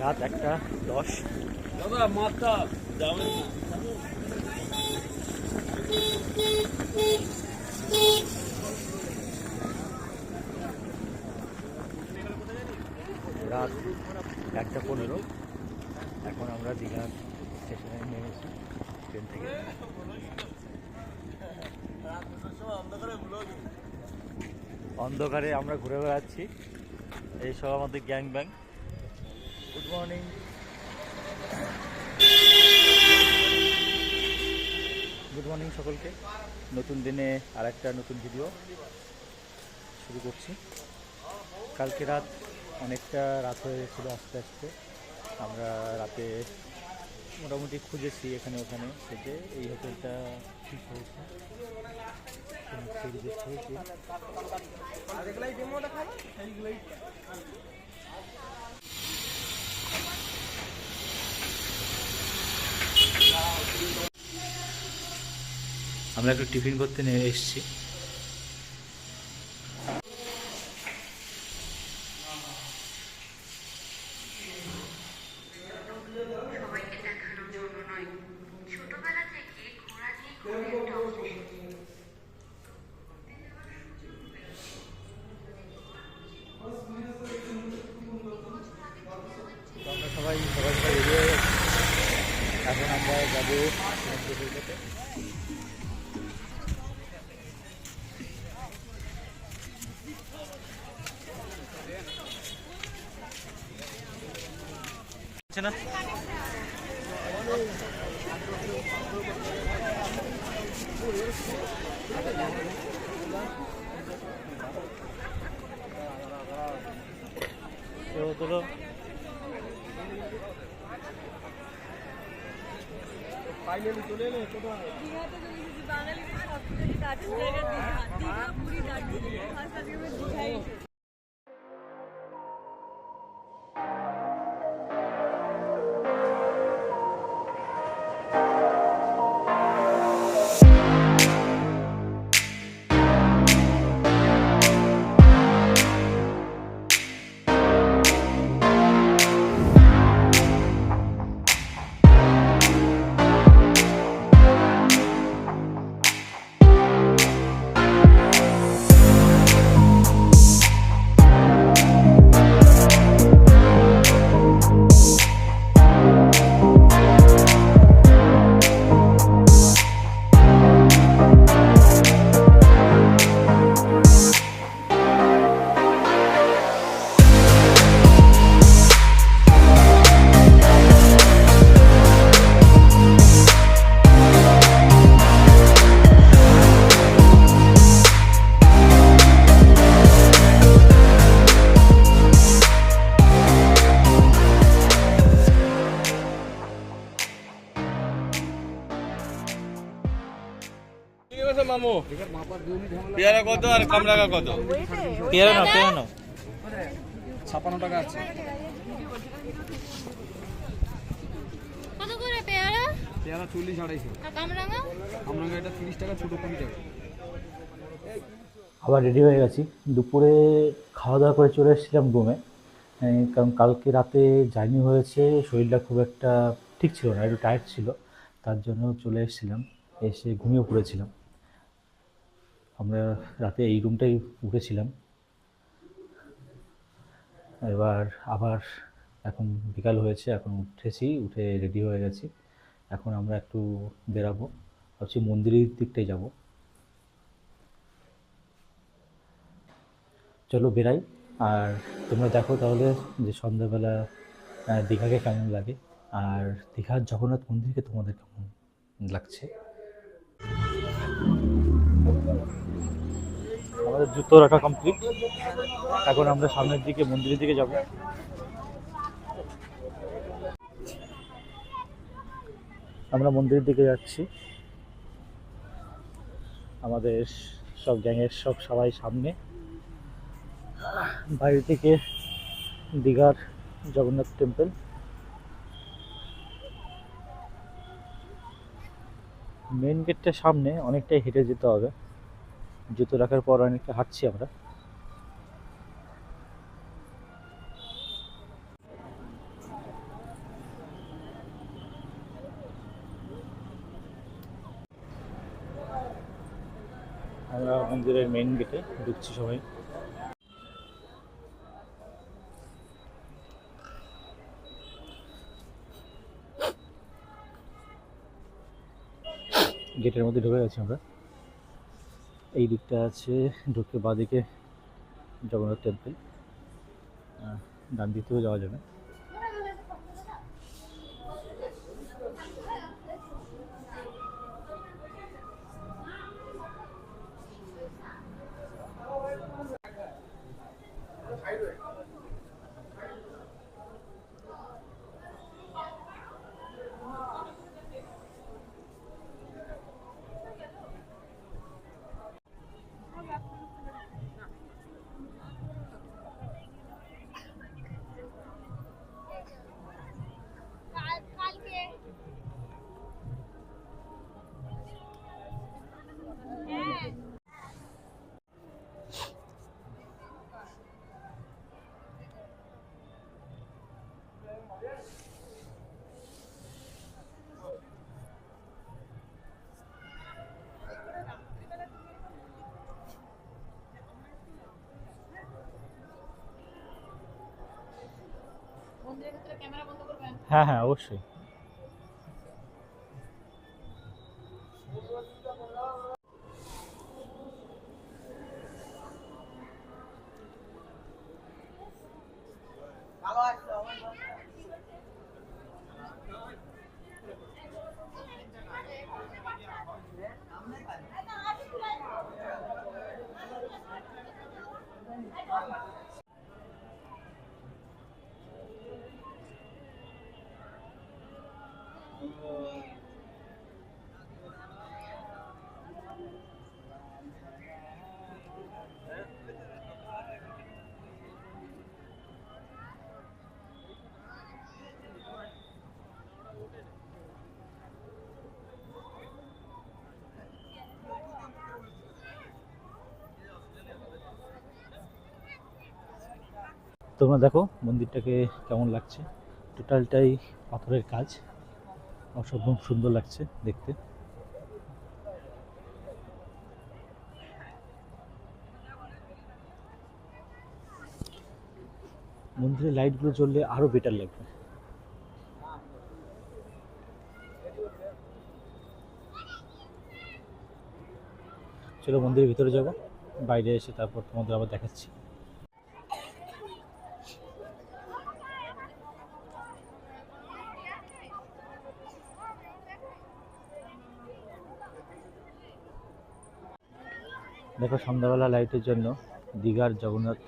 রাত একটা দশ। রাত একটা পনেরো। এখন আমরা দীঘা স্টেশনে নেমেছি ট্রেন থেকে। অন্ধকারে আমরা ঘুরে বেড়াচ্ছি। এই সব আমাদের গ্যাং ব্যাং মর্নিং গুড মর্নিং সকলকে। নতুন দিনে আর একটা নতুন ভিডিও শুরু করছি। কালকে রাত অনেকটা রাত হয়ে গেছিল আস্তে আস্তে। আমরা রাতে মোটামুটি খুঁজেছি এখানে ওখানে থেকে। এই হোটেলটা ঠিক হয়েছে। হয়েছে? আমরা একটু টিফিন করতে নিয়ে। এসেছি সবাই সবাই এখন আমরা যাব তো তোলো ফাইনালি চলে এলে কোথায় দীঘাতে পেয়ারা কত? কত পেয়ারা নাও পেয়ারা নাও ছাপান্ন টাকা আছে। কত করে পেয়ারা? পেয়ারা চল্লিশ আড়াইশো। আর কামরাঙা এটা তিরিশ টাকা ছোটো কুড়ি টাকা। আবার রেডি হয়ে গেছি। দুপুরে খাওয়া দাওয়া করে চলে এসেছিলাম রুমে। কারণ কালকে রাতে জার্নি হয়েছে শরীরটা খুব একটা ঠিক ছিল না একটু টায়ার্ড ছিল। তার জন্য চলে এসেছিলাম এসে ঘুমিয়ে পড়েছিলাম। আমরা রাতে এই রুমটাই উঠেছিলাম। এবার আবার এখন বিকাল হয়েছে, এখন উঠেছি, উঠে রেডি হয়ে গেছি। এখন আমরা একটু বেরাবো। ভাবছি মন্দিরের দিকটাই যাব। চলো বেরাই। আর তোমরা দেখো তাহলে যে সন্ধ্যাবেলা দীঘাকে কেমন লাগে। আর দীঘার জগন্নাথ মন্দিরকে তোমাদের কেমন লাগছে? আমাদের জুতো রাখা কমপ্লিট এখন আমরা সামনের দিকে, মন্দিরের দিকে যাব। আমরা মন্দিরের দিকে যাচ্ছি। আমাদের সব গ্যাংয়ের সব সবাই সামনে। বাইরে থেকে দীঘার জগন্নাথ টেম্পল মেন গেটটার সামনে, অনেকটাই হেঁটে যেতে হবে। জুতো রাখার পর অনেকটা হাঁটছি আমরা। আমরা মন্দিরের মেইন গেটে ঢুকছি সবাই। গেটের মধ্যে ঢুকে গেছি আমরা। এই দিকটা আছে ঢুকে বাঁদিকে জগন্নাথ টেম্পল ডান দিক থেকেও যাওয়া যাবে। হ্যাঁ হ্যাঁ অবশ্যই। তোমরা দেখো মন্দিরটাকে কেমন লাগছে। টোটালটাই পাথরের কাজ। অসম্ভব সুন্দর লাগছে দেখতে। মন্দিরের লাইটগুলো জ্বললে আরও বেটার লাগবে। চলো মন্দিরের ভিতরে যাব। বাইরে এসে তারপর তোমাদের আবার দেখাচ্ছি। দেখো সন্ধ্যাবেলা লাইটের জন্য দীঘার জগন্নাথ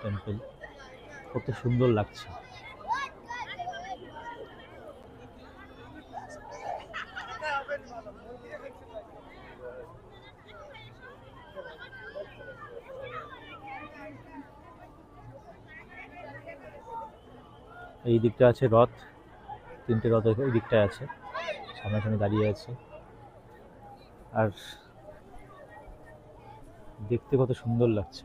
টেম্পল কত সুন্দর লাগছে। এই দিকটা আছে রথ। তিনটে রথ এই দিকটায় আছে। সামনাসামনি দাঁড়িয়ে আছে। আর দেখতে কত সুন্দর লাগছে।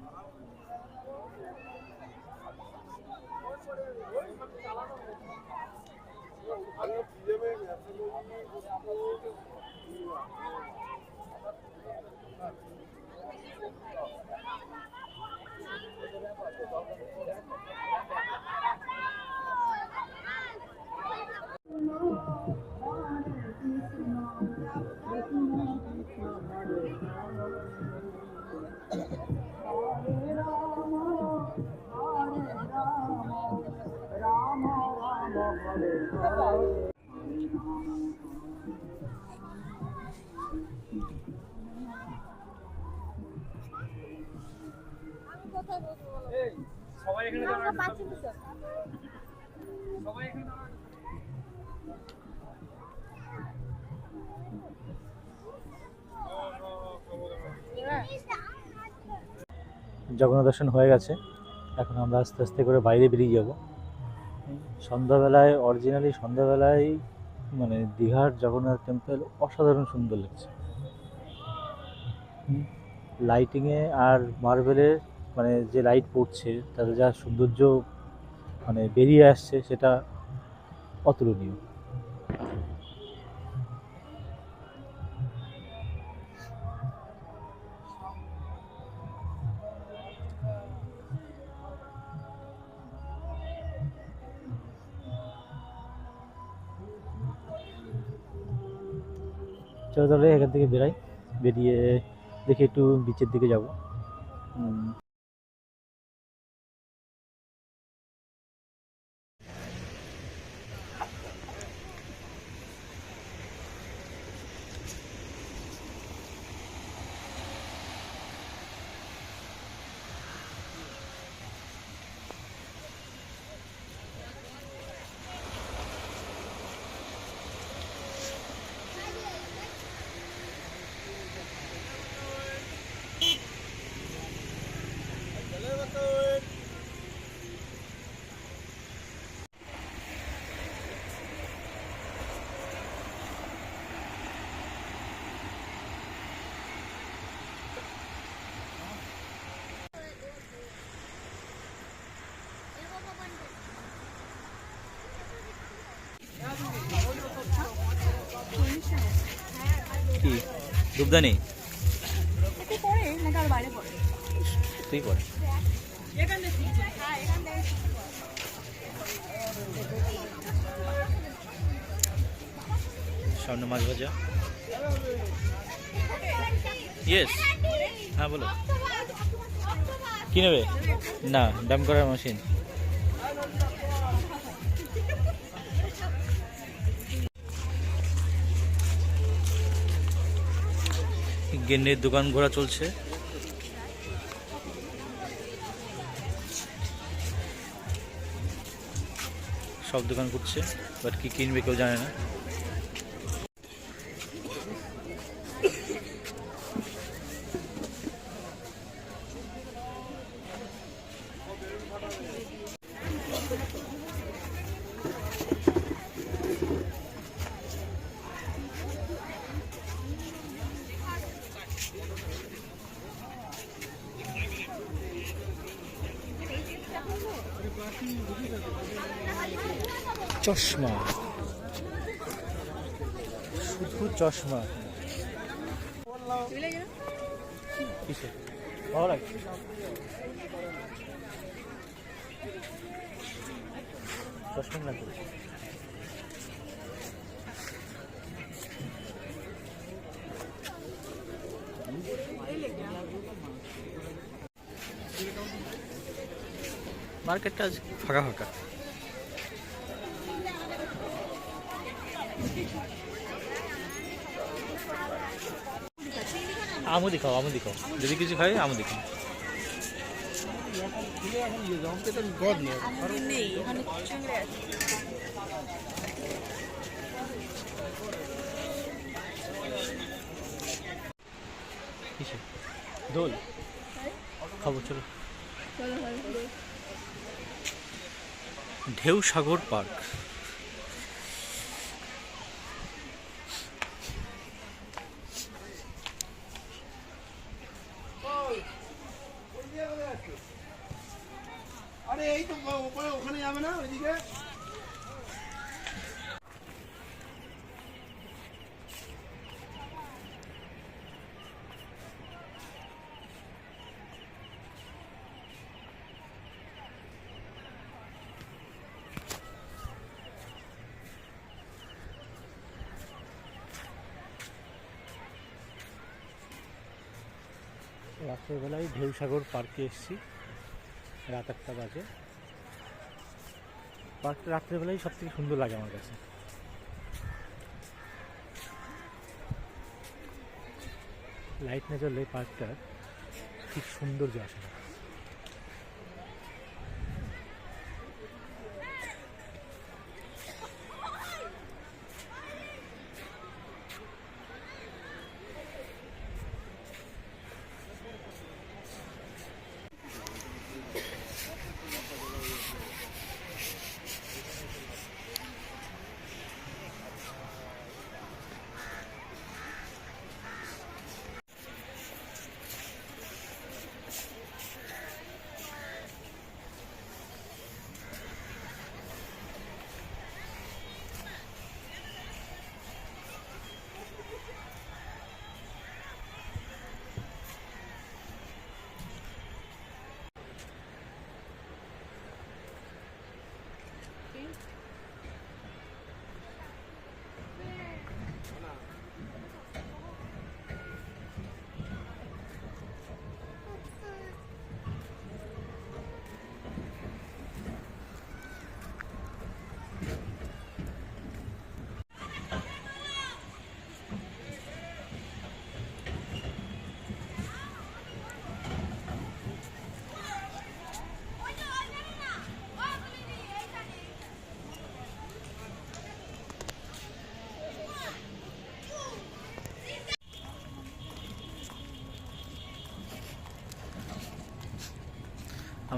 জগন্নাথ দর্শন হয়ে গেছে। এখন আমরা আস্তে আস্তে করে বাইরে বেরিয়ে যাব। সন্ধ্যাবেলায় অরিজিনালি সন্ধ্যাবেলায় মানে দীঘার জগন্নাথ টেম্পল অসাধারণ সুন্দর লাগছে। লাইটিংয়ে আর মার্বেলে মানে যে লাইট পড়ছে তাদের যা সৌন্দর্য মানে বেরিয়ে আসছে, সেটা অতুলনীয়। চলো তাহলে এখান থেকে বেরাই, বেরিয়ে দেখে একটু বিচের দিকে যাব। কি? দুবদানি তুই পড়ে। হ্যাঁ সামনে মাছ ভাজা। ইয়েস হ্যাঁ বলো। কি নেবে? না ড্যাম করার মেশিন গেন্নের দোকান ঘোরা চলছে। সব দোকান করছে বাট কি কিনবে কেউ জানে না। চশমা। শুধু চশমা। ভালো লাগে। চশমা মার্কেটটা আজ ফাঁকা ফাঁকা। আমও দিখাও আমও দিখাও যদি কিছু খাই আছে। কিসে? দোল? খাব চলো। ঢেউ সাগর পার্ক আরে এই তো উপরে ওখানে যাবে না ওইদিকে রাত্রেবেলায় ঢেউ সাগর পার্কে এসেছি। রাত একটা বাজে। পার্কটা রাত্রেবেলাই সব থেকে সুন্দর লাগে আমার কাছে। লাইট না জ্বললে পার্কটা ঠিক সৌন্দর্য আসে না।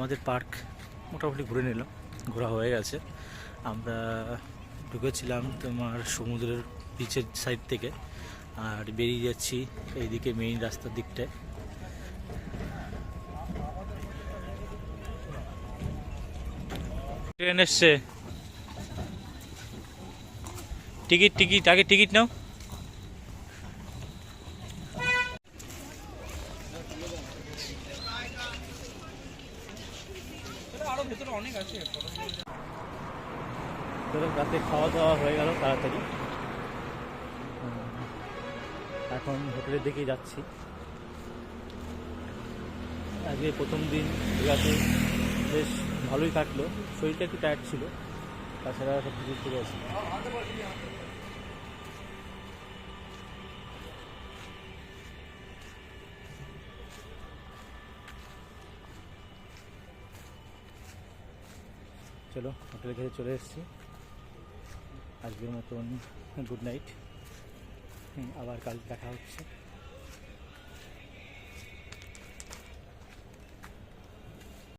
আমাদের পার্ক মোটামুটি ঘুরে নিলাম, ঘোরা হয়ে গেছে। আমরা ঢুকেছিলাম তোমার সমুদ্রের বিচের সাইড থেকে, আর বেরিয়ে যাচ্ছি এইদিকে মেইন রাস্তার দিকটায়। ট্রেন এসছে। টিকিট টিকিট, আগে টিকিট নাও। রাতে খাওয়া দাওয়া হয়ে গেল তাড়াতাড়ি। এখন হোটেলের দিকেই যাচ্ছি। আজকে প্রথম দিন দীঘাতে বেশ ভালোই কাটলো। শরীরটা একটু টায়ার্ড ছিল, তাছাড়া সব কিছু ঠিক আছে। চলো, হোটেলের কাছে চলে এসেছি। আজকের মতন গুড নাইট। আবার কাল দেখা হচ্ছে।